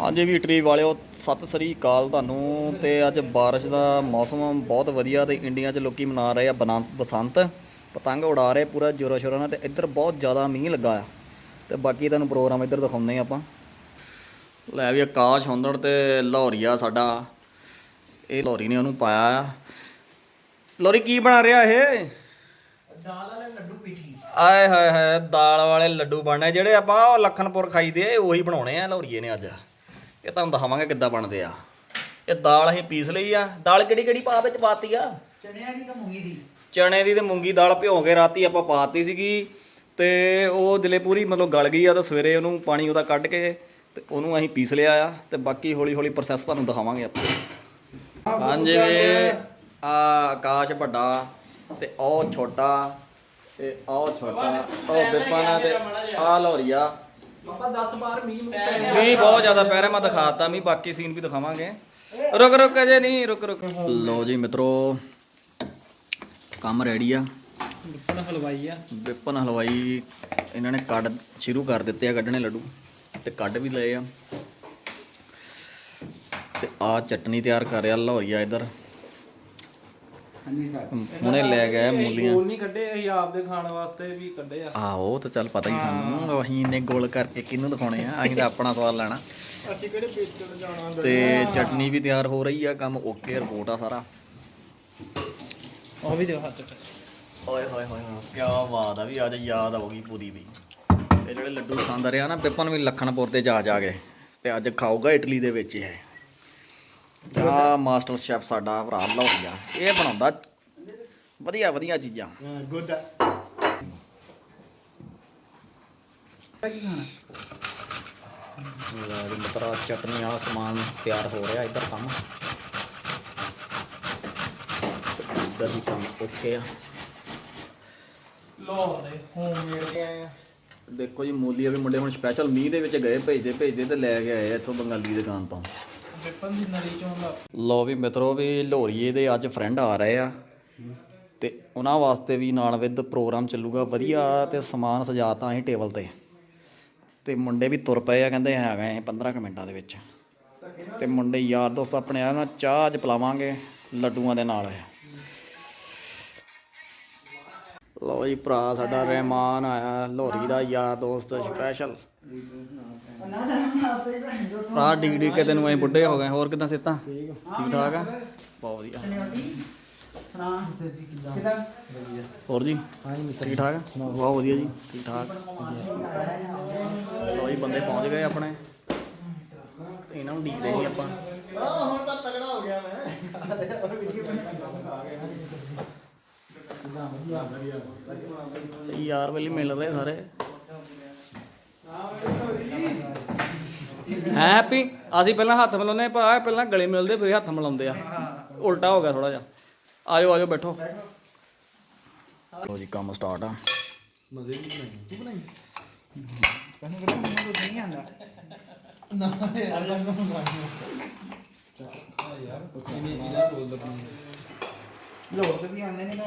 ਹਾਂਜੀ ਵੀ ਟਰੀ ਵਾਲਿਓ ਸਤਿ ਸ੍ਰੀ ਅਕਾਲ ਤੁਹਾਨੂੰ। ਤੇ ਅੱਜ ਬਾਰਿਸ਼ ਦਾ ਮੌਸਮ ਬਹੁਤ ਵਧੀਆ ਤੇ ਇੰਡੀਆ 'ਚ ਲੋਕੀ ਮਨਾ ਰਹੇ ਆ ਬਸੰਤ। ਪਤੰਗ ਉਡਾ ਰਹੇ ਪੂਰਾ ਜ਼ੋਰਾਂ ਸ਼ੋਰਾਂ ਨਾਲ ਤੇ ਇੱਧਰ ਬਹੁਤ ਜ਼ਿਆਦਾ ਮੀਂਹ ਲੱਗਾ ਆ। ਤੇ ਬਾਕੀ ਤੁਹਾਨੂੰ ਪ੍ਰੋਗਰਾਮ ਇੱਧਰ ਦਿਖਾਉਂਦੇ ਆ ਆਪਾਂ। ਲੈ ਵੀ ਆਕਾਸ਼ ਹੁੰਦੜ ਤੇ ਲਾਹੌਰੀਆ ਸਾਡਾ। ਇਹ ਲਾਹੌਰੀ ਨੇ ਉਹਨੂੰ ਪਾਇਆ ਆ। ਲੋਰੀ ਕੀ ਬਣਾ ਰਿਹਾ ਇਹ? ਦਾਲ ਵਾਲੇ ਲੱਡੂ ਪੀਠੀ। ਆਏ ਹਾਏ ਹਾਏ ਦਾਲ ਵਾਲੇ ਲੱਡੂ ਬਣਨੇ ਜਿਹੜੇ ਆਪਾਂ ਲਖਨਪੁਰ ਖਾਈਦੇ ਆ ਉਹੀ ਬਣਾਉਣੇ ਆ ਲੌਰੀਏ ਨੇ ਅੱਜ। ਇਹ ਤੁਹਾਨੂੰ ਦਿਖਾਵਾਂਗੇ ਕਿੱਦਾਂ ਬਣਦੇ ਆ। ਇਹ ਦਾਲ ਅਸੀਂ ਪੀਸ ਲਈ ਆ। ਦਾਲ ਕਿਹੜੀ ਕਿਹੜੀ ਪਾ ਵਿੱਚ ਪਾਤੀ ਆ? ਚਣਿਆਂ ਦੀ ਤਾਂ ਮੂੰਗੀ ਦੀ। ਚਣੇ ਦੀ ਤੇ ਮੂੰਗੀ ਦਾਲ ਭਿਓ ਕੇ ਰਾਤੀ ਆਪਾਂ ਪਾਤੀ ਸੀਗੀ। ਤੇ ਉਹ ਦਿਲੇ ਪੂਰੀ ਮਤਲਬ ਗਲ ਗਈ ਆ ਤਾਂ ਸਵੇਰੇ ਉਹਨੂੰ ਪਾਣੀ ਉਹਦਾ ਕੱਢ ਕੇ ਤੇ ਉਹਨੂੰ ਅਸੀਂ ਪੀਸ ਲਿਆ ਆ। ਤੇ ਬਾਕੀ ਹੌਲੀ ਹੌਲੀ ਪ੍ਰੋਸੈਸ ਤੁਹਾਨੂੰ ਦਿਖਾਵਾਂਗੇ ਆਪਾਂ। ਹਾਂਜੀ ਵੀ ਆ ਆਕਾਸ਼ ਵੱਡਾ ਤੇ ਉਹ ਛੋਟਾ ਤੇ ਉਹ ਛੋਟਾ ਉਹ ਬਿਪਨ ਤੇ ਆ ਲੋਰੀਆ। ਬਾਬਾ 10 ਬਾਰ ਮੀਂਹ ਪੈਣੇ ਮੀਂਹ ਬਹੁਤ ਜ਼ਿਆਦਾ ਪੈ ਰਿਹਾ ਮੈਂ ਦਿਖਾਤਾ ਮੀਂਹ ਬਾਕੀ ਸੀਨ ਵੀ ਦਿਖਾਵਾਂਗੇ। ਰੁਕ ਰੁਕ ਅਜੇ ਨਹੀਂ ਰੁਕ ਰੁਕ। ਲੋ ਜੀ ਮਿੱਤਰੋ ਕੰਮ ਰੈਡੀ ਆ। ਵਿਪਨ ਹਲਵਾਈ ਆ। ਵਿਪਨ ਹਲਵਾਈ ਇਹਨਾਂ ਨੇ ਕੱਢ ਸ਼ੁਰੂ ਕਰ ਦਿੱਤੇ ਆ ਕੱਢਣੇ ਲੱਡੂ ਤੇ ਕੱਢ ਵੀ ਲਏ ਆ। ਤੇ ਆ ਚਟਨੀ ਤਿਆਰ ਕਰ ਰਿਹਾ ਲੋਰੀਆ ਇਧਰ। ਹਾਂਜੀ ਸਰ ਹੁਣੇ ਲੈ ਗਏ ਮੂਲੀਆਂ। ਗੋਲ ਨਹੀਂ ਕੱਢੇ ਅਸੀਂ ਆਪਦੇ ਖਾਣ ਵਾਸਤੇ ਵੀ ਕੱਢੇ ਆ। ਆ ਉਹ ਤਾਂ ਚੱਲ ਪਤਾ ਹੀ ਸਾਨੂੰ। ਅਸੀਂ ਇੰਨੇ ਗੋਲ ਕਰਕੇ ਕਿਹਨੂੰ ਦਿਖਾਉਣੇ ਆ? ਅਸੀਂ ਤਾਂ ਆਪਣਾ ਸਵਾਦ ਲੈਣਾ। ਅਸੀਂ ਕਿਹੜੇ ਪੇਚੜ ਜਾਣਾ ਤੇ ਚਟਨੀ ਵੀ ਤਿਆਰ ਹੋ ਰਹੀ ਆ ਕੰਮ ਓਕੇ ਰਿਪੋਰਟ ਆ ਸਾਰਾ। ਉਹ ਵੀ ਦਿਓ ਹੱਥ ਓਏ ਹੋਏ ਹੋਏ ਹੋਏ ਕੀ ਬਾਤ ਆ ਵੀ ਅੱਜ ਯਾਦ ਆਉਗੀ ਪੂਰੀ ਵੀ। ਤੇ ਜਿਹੜੇ ਲੱਡੂ ਖਾਂਦਾ ਰਿਹਾ ਨਾ ਪਿੱਪਨ ਵੀ ਲਖਨਪੁਰ ਤੇ ਜਾ ਜਾ ਕੇ ਤੇ ਅੱਜ ਖਾਊਗਾ ਇਟਲੀ ਦੇ ਵਿੱਚ ਇਹ। ਆ ਮਾਸਟਰ ਸ਼ੈਫ ਸਾਡਾ ਭਰਾ ਲਾਹੌਰੀਆ ਇਹ ਬਣਾਉਂਦਾ ਵਧੀਆ ਵਧੀਆ ਚੀਜ਼ਾਂ। ਗੁੱਡ ਕੀ ਖਾਣਾ ਲੈ ਵੀ ਮਤਰਾ ਚਟਨੀ ਵਾਲਾ ਸਮਾਨ ਤਿਆਰ ਹੋ ਰਿਹਾ ਇੱਧਰ ਕੰਮ। ਇੱਧਰ ਵੀ ਕੰਮ ਓਕੇ ਆ। ਲਾਹੌਰ ਦੇ ਹੋਮਮੇਡ ਤੇ ਆਏ ਆ ਦੇਖੋ ਜੀ ਮੂਲੀਆ ਵੀ ਮੁੰਡੇ ਹੁਣ ਸਪੈਸ਼ਲ ਮੀਂਹ ਦੇ ਵਿੱਚ ਗਏ ਭੇਜਦੇ ਭੇਜਦੇ ਤੇ ਲੈ ਕੇ ਆਏ ਆ ਇੱਥੋਂ ਬੰਗਾਲੀ ਦੁਕਾਨ ਤੋਂ। ਵਿਪਨ ਦੀ ਨਲੀ ਚੋਂ ਦਾ। ਲੋ ਵੀ ਮਿੱਤਰੋ ਵੀ ਲੋਰੀਏ ਦੇ ਅੱਜ ਫਰੈਂਡ ਆ ਰਹੇ ਆ ਤੇ ਉਹਨਾਂ ਵਾਸਤੇ ਵੀ ਨਾਲ ਵਿਦ ਪ੍ਰੋਗਰਾਮ ਚੱਲੂਗਾ, ਵਧੀਆ ਤੇ ਸਮਾਨ ਸਜਾਤਾ ਅਸੀਂ ਟੇਬਲ ਤੇ। ਤੇ ਮੁੰਡੇ ਵੀ ਤੁਰ ਪਏ ਆ, ਕਹਿੰਦੇ ਹੈਗਾ ਇਹ 15 ਕੁ ਮਿੰਟਾਂ ਦੇ ਵਿੱਚ। ਤੇ ਮੁੰਡੇ ਯਾਰ ਦੋਸਤ ਆਪਣੇ ਆ ਨਾ ਚਾਹ ਅੱਜ ਪਿਲਾਵਾਂਗੇ, ਲੱਡੂਆਂ ਦੇ ਨਾਲ। ਲੋ ਜੀ ਭਰਾ ਸਾਡਾ ਰਹਿਮਾਨ ਆਇਆ। ਲੋਰੀ ਦਾ ਯਾਰ ਦੋਸਤ ਸਪੈਸ਼ਲ ਭਰਾ ਡਿਗ ਡਿਗ ਕੇ ਤੈਨੂੰ ਐ ਬੁੱਢੇ ਹੋ ਗਏ। ਹੋਰ ਕਿਦਾਂ ਸਿੱਤਾ ਠੀਕ ਠਾਕ ਆ? ਬਹੁਤ ਵਧੀਆ। ਹੋਰ ਜੀ? ਠੀਕ ਠਾਕ ਬਹੁਤ ਵਧੀਆ ਜੀ। ਠੀਕ ਠਾਕ ਲੋ ਜੀ ਬੰਦੇ ਪਹੁੰਚ ਗਏ ਆਪਣੇ ਇਹਨਾਂ ਨੂੰ ਡੀਕਦੇ ਸੀ ਆਪਾਂ ਹੁਣ ਤਾਂ ਤਗੜਾ ਹੋ ਗਿਆ ਮੈਂ ਤੇ ਯਾਰ ਵੇਲੇ ਮਿਲ ਰਹੇ ਸਾਰੇ। ਹੈ ਹੈਪੀ ਅਸੀਂ ਪਹਿਲਾਂ ਹੱਥ ਮਿਲਾਉਂਦੇ ਭਾ, ਪਹਿਲਾਂ ਗਲੇ ਮਿਲਦੇ ਫਿਰ ਹੱਥ ਮਿਲਾਉਂਦੇ ਆ। ਉਲਟਾ ਹੋ ਗਿਆ ਥੋੜਾ ਜਿਹਾ। ਆਜੋ ਆਜੋ, ਬੈਠੋ। ਲੋ ਜੀ, ਕੰਮ ਸਟਾਰਟ ਆ। ਕਹਿੰਦੇ ਕਿ ਮੈਨੂੰ ਕੁਝ ਨਹੀਂ ਆਂਦਾ ਲੋੜ ਤੇ ਆਂਦੇ ਨਹੀਂ ਨਾ